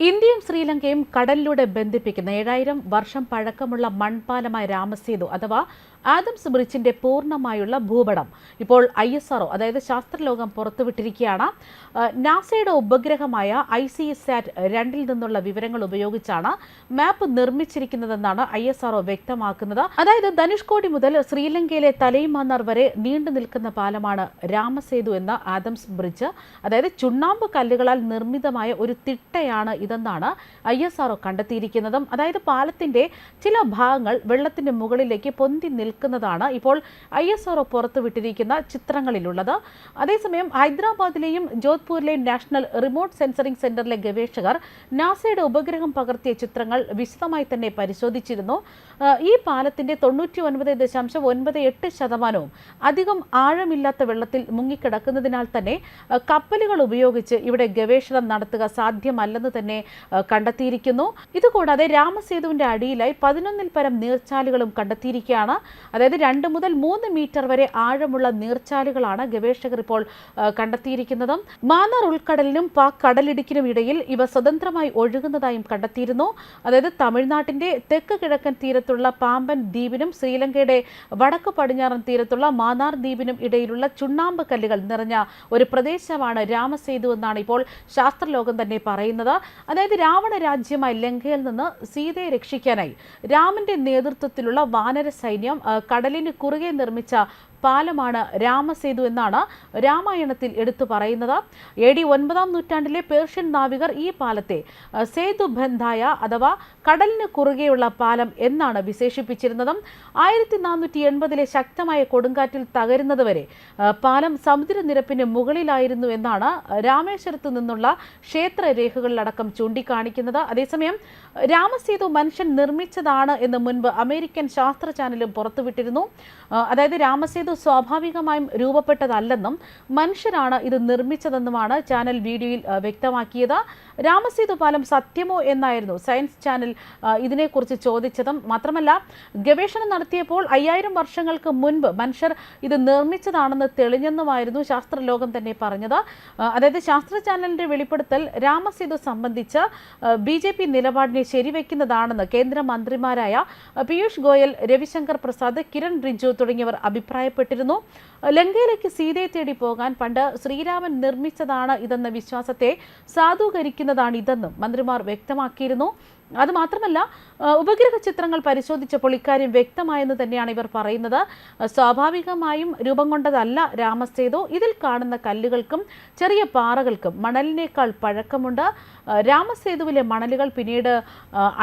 ഇന്ത്യയും ശ്രീലങ്കയും കടലിലൂടെ ബന്ധിപ്പിക്കുന്ന ഏഴായിരം വർഷം പഴക്കമുള്ള മൺപാലമായ രാമസേതു അഥവാ ആദംസ് ബ്രിഡ്ജിന്റെ പൂർണമായുള്ള ഭൂപടം. ഇപ്പോൾ ഐ എസ് ആർഒ അതായത് ശാസ്ത്രലോകം പുറത്തുവിട്ടിരിക്കുകയാണ്. നാസയുടെ ഉപഗ്രഹമായ ഐ സി സാറ്റ് രണ്ടിൽ നിന്നുള്ള വിവരങ്ങൾ ഉപയോഗിച്ചാണ് മാപ്പ് നിർമ്മിച്ചിരിക്കുന്നതെന്നാണ് ഐ എസ് ആർഒ വ്യക്തമാക്കുന്നത്. അതായത് ധനുഷ്കോടി മുതൽ ശ്രീലങ്കയിലെ തലൈമാന്നാർ വരെ നീണ്ടു നിൽക്കുന്ന പാലമാണ് രാമസേതു എന്ന ആദംസ് ബ്രിഡ്ജ്. അതായത് ചുണ്ണാമ്പ് കല്ലുകളാൽ നിർമ്മിതമായ ഒരു തിട്ടയാണ് ഇതെന്നാണ് ഐ എസ് ആർഒ കണ്ടെത്തിയിരിക്കുന്നതും. അതായത് പാലത്തിന്റെ ചില ഭാഗങ്ങൾ വെള്ളത്തിന്റെ മുകളിലേക്ക് പൊന്തി നിൽക്കുന്നതാണ്. ഇപ്പോൾ ഐ എസ് ആർഒ പുറത്തുവിട്ടിരിക്കുന്ന ചിത്രങ്ങളിലുള്ളത്. അതേസമയം ഹൈദരാബാദിലെയും ജോധ്പൂരിലെയും നാഷണൽ റിമോട്ട് സെൻസറിംഗ് സെന്ററിലെ ഗവേഷകർ നാസയുടെ ഉപഗ്രഹം പകർത്തിയ ചിത്രങ്ങൾ വിശദമായി തന്നെ പരിശോധിച്ചിരുന്നു. ഈ പാലത്തിന്റെ തൊണ്ണൂറ്റി ഒൻപത് ദശാംശം ഒൻപത് എട്ട് ശതമാനവും അധികം ആഴമില്ലാത്ത വെള്ളത്തിൽ മുങ്ങിക്കിടക്കുന്നതിനാൽ തന്നെ കപ്പലുകൾ ഉപയോഗിച്ച് ഇവിടെ ഗവേഷണം നടത്തുക സാധ്യമല്ലെന്ന് തന്നെ കണ്ടെത്തിയിരിക്കുന്നു. ഇതുകൂടാതെ രാമസേതുവിന്റെ അടിയിലായി പതിനൊന്നിൽ പരം നീർച്ചാലുകളും കണ്ടെത്തിയിരിക്കുകയാണ്. അതായത് രണ്ട് മുതൽ മൂന്ന് മീറ്റർ വരെ ആഴമുള്ള നീർച്ചാലുകളാണ് ഗവേഷകർ ഇപ്പോൾ കണ്ടെത്തിയിരിക്കുന്നത്. മാന്നാർ ഉൾക്കടലിനും പാക് കടലിടുക്കിനും ഇടയിൽ ഇവ സ്വതന്ത്രമായി ഒഴുകുന്നതായും കണ്ടെത്തിയിരുന്നു. അതായത് തമിഴ്നാട്ടിന്റെ തെക്ക് കിഴക്കൻ തീരത്തുള്ള പാമ്പൻ ദ്വീപിനും ശ്രീലങ്കയുടെ വടക്ക് പടിഞ്ഞാറൻ തീരത്തുള്ള മാന്നാർ ദ്വീപിനും ഇടയിലുള്ള ചുണ്ണാമ്പ് കല്ലുകൾ നിറഞ്ഞ ഒരു പ്രദേശമാണ് രാമസേതു എന്നാണ് ഇപ്പോൾ ശാസ്ത്രലോകം തന്നെ പറയുന്നത്. അതായത് രാവണ രാജ്യമായ ലങ്കയിൽ നിന്ന് സീതയെ രക്ഷിക്കാനായി രാമന്റെ നേതൃത്വത്തിലുള്ള വാനര സൈന്യം കടലിന് കുറുകെ നിർമ്മിച്ച പാലമാണ് രാമസേതു എന്നാണ് രാമായണത്തിൽ എടുത്തു പറയുന്നത്. എ ഡി ഒൻപതാം നൂറ്റാണ്ടിലെ പേർഷ്യൻ നാവികർ ഈ പാലത്തെ സേതു ബന്ധായ അഥവാ കടലിന് കുറുകെയുള്ള പാലം എന്നാണ് വിശേഷിപ്പിച്ചിരുന്നതും. ആയിരത്തി നാനൂറ്റി എൺപതിലെ ശക്തമായ കൊടുങ്കാറ്റിൽ തകരുന്നതുവരെ പാലം സമുദ്രനിരപ്പിന് മുകളിലായിരുന്നു എന്നാണ് രാമേശ്വരത്ത് നിന്നുള്ള ക്ഷേത്രരേഖകളിലടക്കം ചൂണ്ടിക്കാണിക്കുന്നത്. അതേസമയം രാമസേതു മനുഷ്യൻ നിർമ്മിച്ചതാണ് എന്ന് മുൻപ് അമേരിക്കൻ ശാസ്ത്ര ചാനലും പുറത്തുവിട്ടിരുന്നു. അതായത് രാമസേതു സ്വാഭാവികമായും രൂപപ്പെട്ടതല്ലെന്നും മനുഷ്യരാണ് ഇത് നിർമ്മിച്ചതെന്നുമാണ് ചാനൽ വീഡിയോയിൽ വ്യക്തമാക്കിയത്. രാമസേതു പാലം സത്യമോ എന്നായിരുന്നു സയൻസ് ചാനൽ ഇതിനെക്കുറിച്ച് ചോദിച്ചതും. മാത്രമല്ല ഗവേഷണം നടത്തിയപ്പോൾ അയ്യായിരം വർഷങ്ങൾക്ക് മുൻപ് മനുഷ്യർ ഇത് നിർമ്മിച്ചതാണെന്ന് തെളിഞ്ഞെന്നുമായിരുന്നു ശാസ്ത്രലോകം തന്നെ പറഞ്ഞത്. അതായത് ശാസ്ത്ര ചാനലിന്റെ വെളിപ്പെടുത്തൽ രാമസേതു സംബന്ധിച്ച് ബി ജെ പി നിലപാടിനെ ശരിവെക്കുന്നതാണെന്ന് കേന്ദ്രമന്ത്രിമാരായ പീയൂഷ് ഗോയൽ രവിശങ്കർ പ്രസാദ് കിരൺ റിജു തുടങ്ങിയവർ അഭിപ്രായപ്പെട്ടിരുന്നു. ലങ്കയിലേക്ക് സീതയെ തേടി പോകാൻ പണ്ട് ശ്രീരാമൻ നിർമ്മിച്ചതാണ് ഇതെന്ന വിശ്വാസത്തെ സാധൂകരിക്കുന്നതാണ് ഇതെന്നും മന്ത്രിമാർ വ്യക്തമാക്കിയിരുന്നു. അത് മാത്രമല്ല ഉപഗ്രഹ ചിത്രങ്ങൾ പരിശോധിച്ചപ്പോൾ ഇക്കാര്യം വ്യക്തമായെന്ന് തന്നെയാണ് ഇവർ പറയുന്നത്. സ്വാഭാവികമായും രൂപം കൊണ്ടതല്ല രാമസേതു. ഇതിൽ കാണുന്ന കല്ലുകൾക്കും ചെറിയ പാറകൾക്കും മണലിനേക്കാൾ പഴക്കമുണ്ട്. രാമസേതുവിലെ മണലുകൾ പിന്നീട്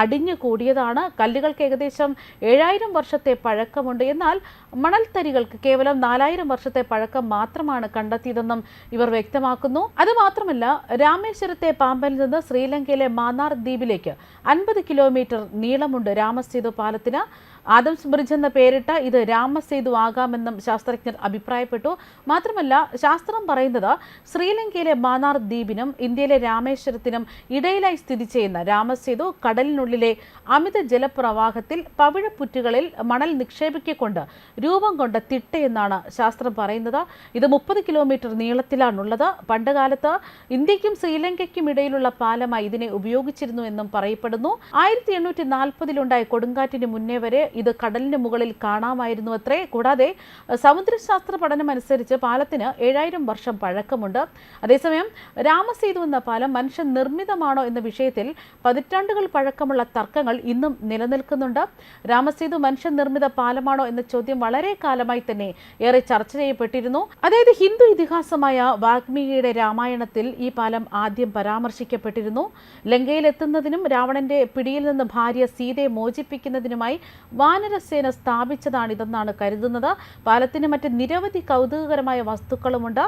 അടിഞ്ഞു കൂടിയതാണ്. കല്ലുകൾക്ക് ഏകദേശം ഏഴായിരം വർഷത്തെ പഴക്കമുണ്ട്. എന്നാൽ മണൽത്തരികൾക്ക് കേവലം നാലായിരം വർഷത്തെ പഴക്കം മാത്രമാണ് കണ്ടെത്തിയതെന്നും ഇവർ വ്യക്തമാക്കുന്നു. അതുമാത്രമല്ല രാമേശ്വരത്തെ പാമ്പനിൽ നിന്ന് ശ്രീലങ്കയിലെ മാന്നാർ ദ്വീപിലേക്ക് അൻപത് കിലോമീറ്റർ നീളമുണ്ട് രാമസേതു പാലത്തിന്. ആദംസ് ബ്രിഡ്ജ് എന്ന പേരിട്ട ഇത് രാമസേതു ആകാമെന്നും ശാസ്ത്രജ്ഞർ അഭിപ്രായപ്പെട്ടു. മാത്രമല്ല ശാസ്ത്രം പറയുന്നത് ശ്രീലങ്കയിലെ മാനാർ ദ്വീപിനും ഇന്ത്യയിലെ രാമേശ്വരത്തിനും ഇടയിലായി സ്ഥിതി ചെയ്യുന്ന രാമസേതു കടലിനുള്ളിലെ അമിത ജലപ്രവാഹത്തിൽ പവിഴപ്പുറ്റുകളിൽ മണൽ നിക്ഷേപിക്കൊണ്ട് രൂപം കൊണ്ട തിട്ടയെന്നാണ് ശാസ്ത്രം പറയുന്നത്. ഇത് മുപ്പത് കിലോമീറ്റർ നീളത്തിലാണുള്ളത്. പണ്ടുകാലത്ത് ഇന്ത്യക്കും ശ്രീലങ്കയ്ക്കും ഇടയിലുള്ള പാലമായി ഇതിനെ ഉപയോഗിച്ചിരുന്നു എന്നും പറയപ്പെടുന്നു. ആയിരത്തി എണ്ണൂറ്റി നാൽപ്പതിലുണ്ടായ കൊടുങ്കാറ്റിന് മുന്നേ വരെ ഇത് കടലിന് മുകളിൽ കാണാമായിരുന്നു അത്രേ. കൂടാതെ സമുദ്രശാസ്ത്ര പഠനം അനുസരിച്ച് പാലത്തിന് ഏഴായിരം വർഷം പഴക്കമുണ്ട്. അതേസമയം രാമസേതു എന്ന പാലം മനുഷ്യ നിർമ്മിതമാണോ എന്ന വിഷയത്തിൽ പതിറ്റാണ്ടുകൾ പഴക്കമുള്ള തർക്കങ്ങൾ ഇന്നും നിലനിൽക്കുന്നുണ്ട്. രാമസേതു മനുഷ്യ നിർമ്മിത പാലമാണോ എന്ന ചോദ്യം വളരെ കാലമായി തന്നെ ഏറെ ചർച്ച ചെയ്യപ്പെട്ടിരുന്നു. അതായത് ഹിന്ദു ഇതിഹാസമായ വാൽമീകിയുടെ രാമായണത്തിൽ ഈ പാലം ആദ്യം പരാമർശിക്കപ്പെട്ടിരുന്നു. ലങ്കയിലെത്തുന്നതിനും രാവണന്റെ പിടിയിൽ നിന്ന് ഭാര്യ സീതയെ മോചിപ്പിക്കുന്നതിനുമായി വാനരസേന സ്ഥാപിച്ചതാണിതെന്നാണ് കരുതുന്നത്. പാലത്തിന് മറ്റ് നിരവധി കൗതുകകരമായ വസ്തുക്കളുമുണ്ട്.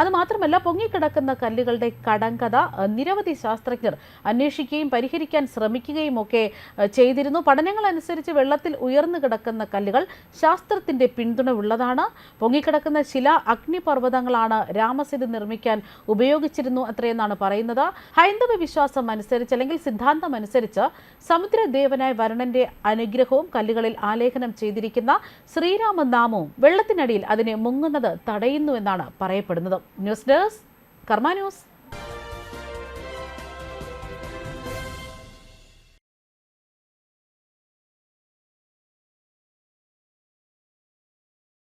അതുമാത്രമല്ല അത് മാത്രമല്ല പൊങ്ങിക്കിടക്കുന്ന കല്ലുകളുടെ കടങ്കഥ നിരവധി ശാസ്ത്രജ്ഞർ അന്വേഷിക്കുകയും പരിഹരിക്കാൻ ശ്രമിക്കുകയും ഒക്കെ ചെയ്തിരുന്നു. പഠനങ്ങൾ അനുസരിച്ച് വെള്ളത്തിൽ ഉയർന്നു കിടക്കുന്ന കല്ലുകൾ ശാസ്ത്രത്തിന്റെ പിന്തുണ ഉള്ളതാണ്. പൊങ്ങിക്കിടക്കുന്ന ശില അഗ്നിപർവതങ്ങളാണ് രാമസേതു നിർമ്മിക്കാൻ ഉപയോഗിച്ചിരുന്നു അത്രയെന്നാണ് പറയുന്നത്. ഹൈന്ദവ വിശ്വാസം അനുസരിച്ച് അല്ലെങ്കിൽ സിദ്ധാന്തം അനുസരിച്ച് സമുദ്രദേവനായ വരുണന്റെ അനുഗ്രഹവും കല്ലുകളിൽ ആലേഖനം ചെയ്തിരിക്കുന്ന ശ്രീരാമനാമവും വെള്ളത്തിനടിയിൽ അതിനെ മുങ്ങുന്നത് തടയുന്നുവെന്നാണ് പറയപ്പെടുന്നത്. News desk Karma news.